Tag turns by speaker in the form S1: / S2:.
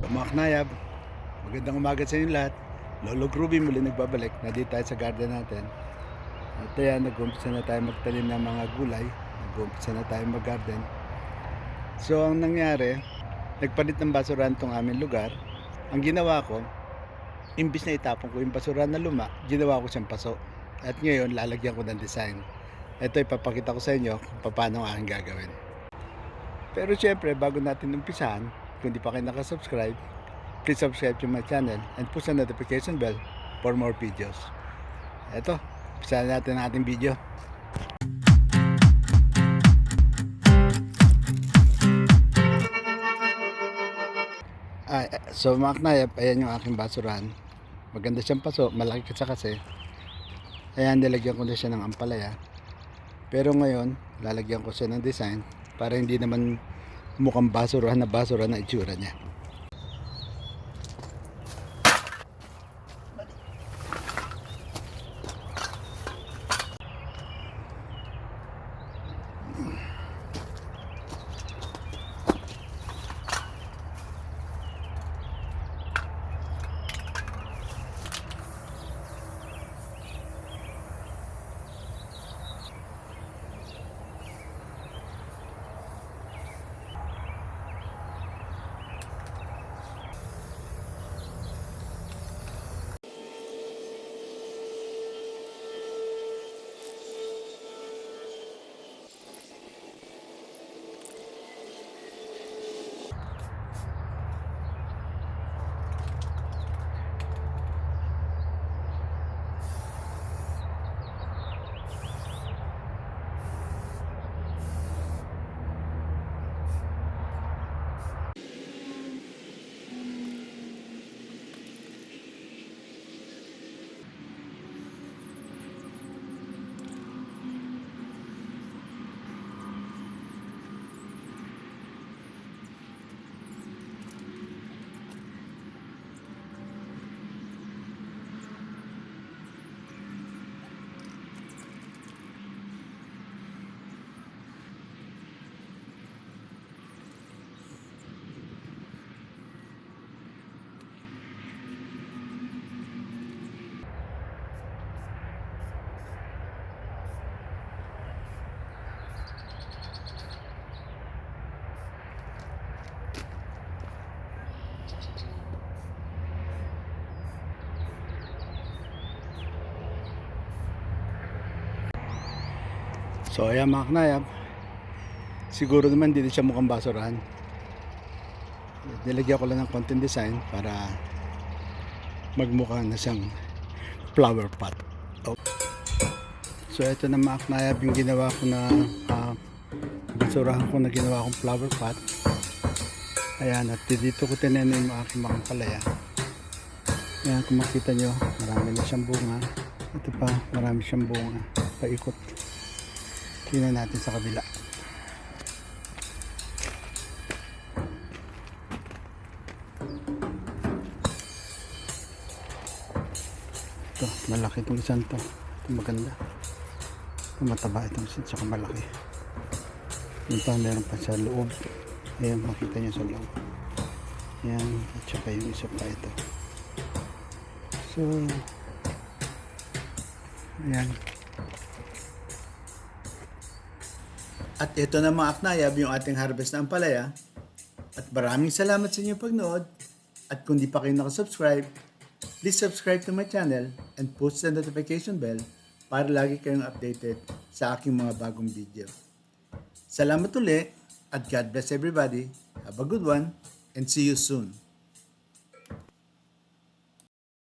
S1: Mga knayab, magandang umaga sa inyo lahat. Lolo Groovy muli nagbabalik. Nandito tayo sa garden natin. At ayan, nag-umpisa na tayo magtanim ng mga gulay. Nag-umpisa na tayo mag-garden. So, ang nangyari, nagpalit ng basurahan tong aming lugar. Ang ginawa ko, imbis na itapon ko yung basurahan na luma, ginawa ko siyang paso. At ngayon, lalagyan ko ng design. Ito ipapakita ko sa inyo kung paano ang gagawin. Pero syempre, bago natin umpisahan, kung di pa kayo nakasubscribe, please subscribe to my channel and push the notification bell for more videos. Eto, umpisahan natin ang ating video. Ay, so mga knayap, ayan yung aking basurahan. Maganda siyang paso, malaki kasi kasi. Ayan, nilagyan ko na siya ng ampalaya. Pero ngayon, lalagyan ko siya ng design para hindi naman mukhang basurahan na basura na itsura niya. So ayan mga knayab, siguro naman hindi siya mukhang basurahan. Nilagyan ko lang ng content design para magmukha na siyang flower pot. Oh. So ito na mga knayab yung ginawa ko na uh, basurahan ko na ginawa kong flower pot. Ayan, at dito ko tinanim yung aking mga palaya. Ayan, kung makita nyo, marami na siyang bunga. Ito pa, marami siyang bunga. Paikot. Tingnan natin sa kabila. Ito, malaki itong isang to. Ito maganda. Ito mataba itong isa, tsaka malaki. Yung pa, meron pa sa loob. Ayan, makita nyo sa loob. Ayan, at saka yung isa pa ito. So, ayan. At ito na mga aknayab yung ating harvest na ampalaya. At maraming salamat sa inyong pagnood. At kung di pa kayo nakasubscribe, please subscribe to my channel and push the notification bell para lagi kayong updated sa aking mga bagong video. Salamat uli at God bless everybody. Have a good one and see you soon.